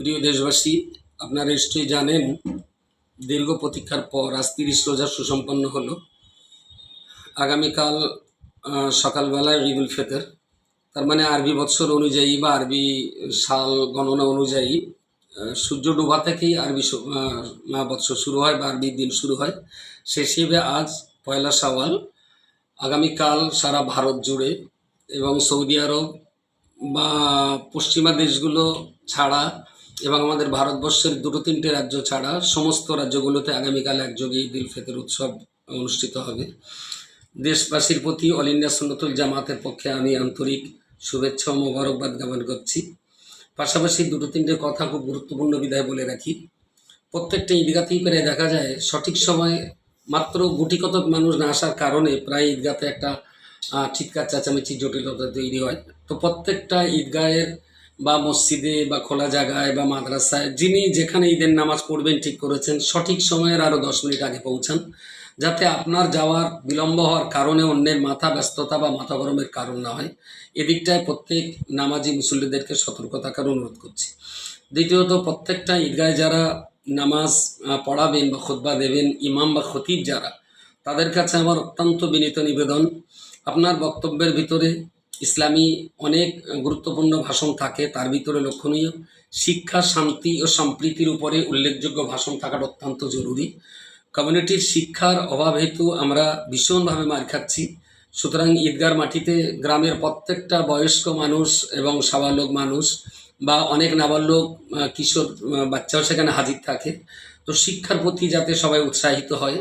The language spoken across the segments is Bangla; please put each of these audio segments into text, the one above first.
প্রিয় দেশবাসী, আপনারা নিশ্চয়ই জানেন, দীর্ঘ প্রতীক্ষার পর আজ তিরিশ রোজা সুসম্পন্ন হলো। আগামীকাল সকালবেলায় ঈদুল ফিতর। তার মানে আরবি বৎসর অনুযায়ী বা আরবি সাল গণনা অনুযায়ী সূর্য ডোবা থেকেই আরবি বৎসর শুরু হয় বা আরবি দিন শুরু হয়। সে হিসেবে আজ পয়লা সাওয়াল আগামীকাল সারা ভারত জুড়ে এবং সৌদি আরব বা পশ্চিমা দেশগুলো ছাড়া এবং আমাদের ভারতবর্ষের দুটো তিনটে রাজ্য ছাড়া সমস্ত রাজ্যগুলোতে আগামীকাল একযোগে ঈদ উল ফিতর উৎসব অনুষ্ঠিত হবে। দেশবাসীর প্রতি অল ইন্ডিয়া সুন্নতুল জামাতের পক্ষে আমি আন্তরিক শুভেচ্ছা ও মোবারকবাদ জ্ঞাপন করছি। পাশাপাশি দুটো তিনটে কথা খুব গুরুত্বপূর্ণ বিদায় বলে রাখি। প্রত্যেকটা ঈদগাতেই প্রায় দেখা যায় সঠিক সময়ে মাত্র গুটি কতক মানুষ না আসার কারণে প্রায় ঈদগাতে একটা চিৎকার, চেঁচামেচি, জটিলতা তৈরি হয়। তো প্রত্যেকটা ঈদগাহের বা মসজিদে বা খোলা জায়গায় বা মাদ্রাসায় যিনি যেখানে ঈদের নামাজ পড়বেন, ঠিক করেছেন, সঠিক সময়ের আরও দশ মিনিট আগে পৌঁছান, যাতে আপনার যাওয়ার বিলম্ব হওয়ার কারণে অন্যের মাথা ব্যস্ততা বা মাথা গরমের কারণ না হয়। এদিকটায় প্রত্যেক নামাজি মুসল্লিদেরকে সতর্ক থাকার অনুরোধ করছি। দ্বিতীয়ত, প্রত্যেকটা ঈদগাহে যারা নামাজ পড়াবেন বা খুতবা দেবেন, ইমাম বা খতিব যারা, তাদের কাছে আমার অত্যন্ত বিনীত নিবেদন। আপনার বক্তব্যের ভিতরে ইসলামী অনেক গুরুত্বপূর্ণ ভাষণ থাকে, তার ভিতরে লক্ষণীয়। শিক্ষা, শান্তি ও সম্প্রীতির উপরে উল্লেখযোগ্য ভাষণ থাকাটা অত্যন্ত জরুরি। কমিউনিটির শিক্ষার অভাব হেতু আমরা ভীষণভাবে মার খাচ্ছি। সুতরাং ঈদগার মাটিতে গ্রামের প্রত্যেকটা বয়স্ক মানুষ এবং সাবালক মানুষ বা অনেক নাবালক কিশোর বাচ্চাও সেখানে হাজির থাকে। তো শিক্ষার প্রতি যাতে সবাই উৎসাহিত হয়,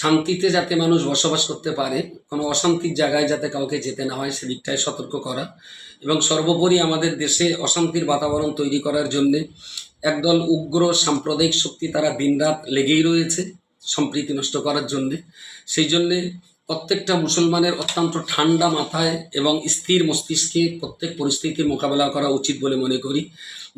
শান্তিতে যাতে মানুষ বসবাস করতে পারে, কোনো অশান্তির জায়গায় যাতে কাউকে যেতে না হয় সেদিকটায় সতর্ক করা এবং সর্বোপরি আমাদের দেশে অশান্তির বাতাবরণ তৈরি করার জন্যে একদল উগ্র সাম্প্রদায়িক শক্তি তারা দিনরাত লেগেই রয়েছে, সম্প্রীতি নষ্ট করার জন্যে। সেই জন্যে প্রত্যেকটা মুসলমানের অত্যন্ত ঠান্ডা মাথায় এবং স্থির মস্তিষ্কে প্রত্যেক পরিস্থিতির মোকাবেলা করা উচিত বলে মনে করি।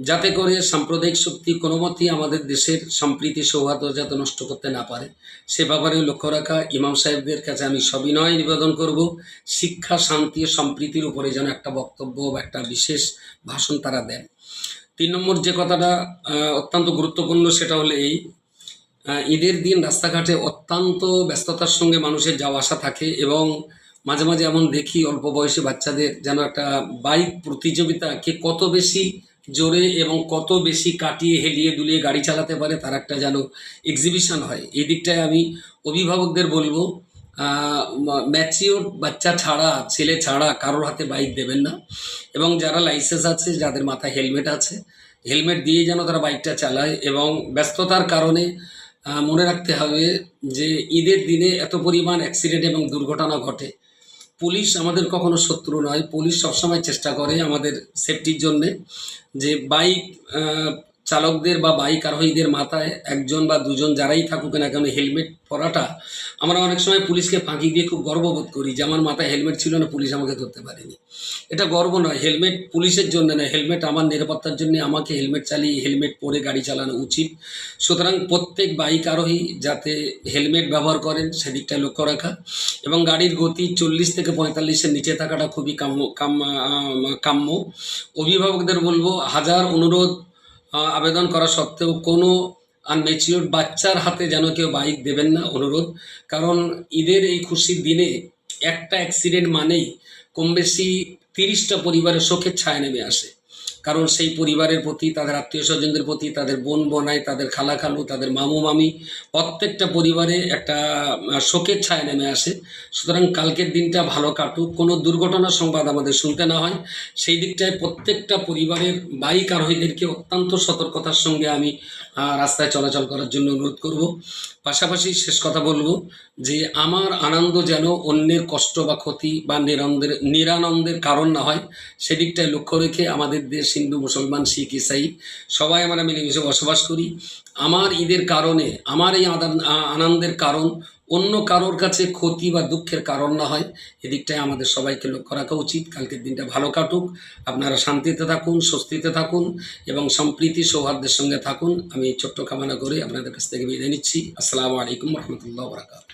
যাতে করে সাম্প্রদায়িক শক্তি কোনো মতেই আমাদের দেশের সম্প্রীতি সৌহার্দ্য যাতে নষ্ট করতে না পারে। সে ব্যাপারে লক্ষ্য রাখা, ইমাম সাহেবদের কাছে আমি সবিনয় নিবেদন করব। শিক্ষা, শান্তি ও সম্প্রীতির উপরে যেন একটা বক্তব্য বা একটা বিশেষ ভাষণ তারা দেন। তিন নম্বর যে কথাটা অত্যন্ত গুরুত্বপূর্ণ সেটা হলো এই ঈদের দিন রাস্তাঘাটে অত্যন্ত ব্যস্ততার সঙ্গে মানুষের যাওয়া আসা থাকে এবং মাঝে মাঝে এমন দেখি অল্প বয়সী বাচ্চাদের যেন একটা বাইক প্রতিযোগিতা কে কত বেশি জোরে এবং কত বেশি কাটিয়ে হেলিয়ে দুলিয়ে গাড়ি চালাতে পারে তার একটা যেন এক্সিবিশন হয়। এই দিকটায় আমি অভিভাবকদের বলব ম্যাচিওর বাচ্চা ছাড়া, ছেলে ছাড়া কারোর হাতে বাইক দেবেন না এবং যারা লাইসেন্স আছে, যাদের মাথায় হেলমেট আছে হেলমেট দিয়ে যেন তারা বাইকটা চালায় এবং ব্যস্ততার কারণে মনে রাখতে হবে যে ঈদের দিনে এত পরিমাণ অ্যাক্সিডেন্ট এবং দুর্ঘটনা ঘটে। পুলিশ আমাদের কখনো শত্রু নয়। পুলিশ সবসময় চেষ্টা করে আমাদের সেফটির জন্যে যে বাইক চালকদের বা বাইক আরোহীদের মাথায় একজন বা দুজন যারাই থাকুক না কেন হেলমেট পরাটা, আমরা অনেক সময় পুলিশকে ফাঁকি দিয়ে খুব গর্ববোধ করি যে আমার মাথায় হেলমেট ছিল না, পুলিশ আমাকে ধরতে পারেনি। এটা গর্ব নয়, হেলমেট পুলিশের জন্য নয়, হেলমেট আমার নিরাপত্তার জন্য আমাকে হেলমেট চালিয়ে, হেলমেট পরে গাড়ি চালানো উচিত। সুতরাং প্রত্যেক বাইক আরোহী যাতে হেলমেট ব্যবহার করেন সেদিকটায় লক্ষ্য রাখা এবং গাড়ির গতি চল্লিশ থেকে পঁয়তাল্লিশের নিচে থাকাটা খুবই কাম্য কাম্য। অভিভাবকদের বলব, হাজার অনুরোধ আবেদন করা সত্ত্বেও কোনো আনমেচিওর বাচ্চার হাতে যেন কেউ বাইক দেবেন না, অনুরোধ। কারণ ঈদের এই খুশির দিনে একটা অ্যাক্সিডেন্ট মানেই কমবেশি তিরিশটা পরিবারের শোকের ছায়া নেমে আসে। কারণ সেই পরিবারের প্রতি, তাদের আত্মীয় স্বজনদের প্রতি, তাদের বোন বোনাই, তাদের খালা খালু, তাদের মামু মামি, প্রত্যেকটা পরিবারে একটা শোকের ছায়া নেমে আসে। সুতরাং কালকের দিনটা ভালো কাটুক। কোনো দুর্ঘটনার সংবাদ আমাদের শুনতে না হয়। সেই দিকটায় প্রত্যেকটা পরিবারের বাইক আরোহীদেরকে অত্যন্ত সতর্কতার সঙ্গে আমি রাস্তায় চলাচল করার জন্য অনুরোধ করব। পাশাপাশি শেষ কথা বলব যে, আমার আনন্দ যেন অন্যের কষ্ট বা ক্ষতি বা নিরানন্দের নিরানন্দের কারণ না হয়, সেদিকটায় লক্ষ্য রেখে আমাদের দেশ হিন্দু মুসলমান, শিখ, ইসাই, সবাই আমরা মিলেমিশে বসবাস করি। আমার ঈদের কারণে, আমার এই আনন্দের কারণ, অন্য কারোর কাছে ক্ষতি বা দুঃখের কারণ না হয়। এদিকটায় আমাদের সবাইকে লক্ষ্য রাখা উচিত। কালকের দিনটা ভালো কাটুক। আপনারা শান্তিতে থাকুন, স্বস্তিতে থাকুন এবং সম্প্রীতি, সৌহার্দ্যের সঙ্গে থাকুন। আমি ছোট্ট কামনা করে আপনাদের কাছ থেকে বিদায় নিচ্ছি। আসসালামু আলাইকুম রহমতুল্লাহ বরাকাত